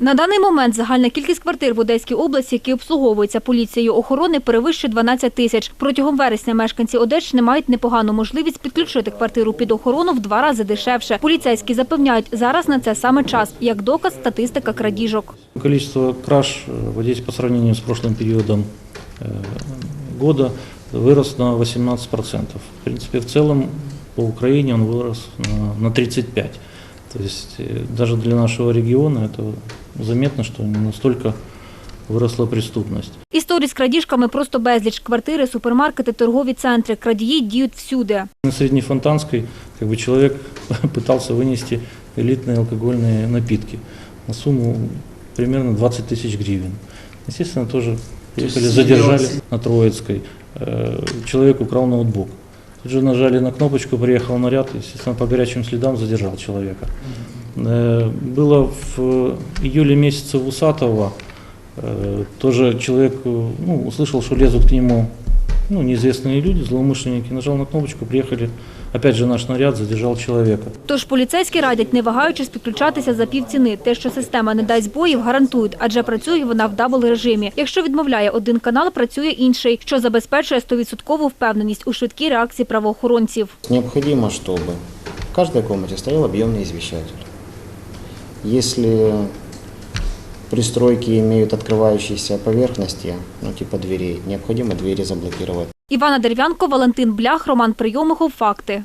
На даний момент загальна кількість квартир в Одеській області, які обслуговуються поліцією охорони, перевищує 12 тисяч. Протягом вересня мешканці Одещини мають непогану можливість підключити квартиру під охорону в два рази дешевше. Поліцейські запевняють, зараз на це саме час, як доказ статистика крадіжок. Количество краж э, в Одессе по сравнению с прошлым периодом э, года вырос на 18%. В принципе, в целом по Украине он вырос на, на 35%. То есть э, даже для нашего региона это заметно, что не настолько выросла преступность. Історій з крадіжками просто безліч. Квартири, супермаркети, торгові центри. Крадії діють всюди. На Среднефонтанской как бы человек пытался вынести элитные алкогольные напитки на сумму примерно 20 тысяч гривен. Естественно, тоже приехали, есть задержали имелось- на Троицкой. Э, Человек украл ноутбук. Тут же нажали на кнопочку, приехал наряд, естественно, по горячим следам задержал человека. Э, Было в июле месяце в Усатово, э, тоже человек э, ну, услышал, что лезут к нему ну, неизвестные люди, злоумышленники, нажал на кнопочку, приехали, опять же наш наряд задержал человека. Тож поліцейські радять, не вагаючись, підключатися за півціни. Те, що система не дасть збоїв, гарантують, адже працює вона в дабл режимі. Якщо відмовляє один канал, працює інший, що забезпечує 100% впевненість у швидкій реакції правоохоронців. Необходимо, чтобы в каждой комнате стоял объемный извещатель. Если пристройки имеют открывающиеся поверхности, ну типа дверей, необходимо двери заблокировать. Івана Дерев'янко, Валентин Блях, Роман Прийомихов. Факти.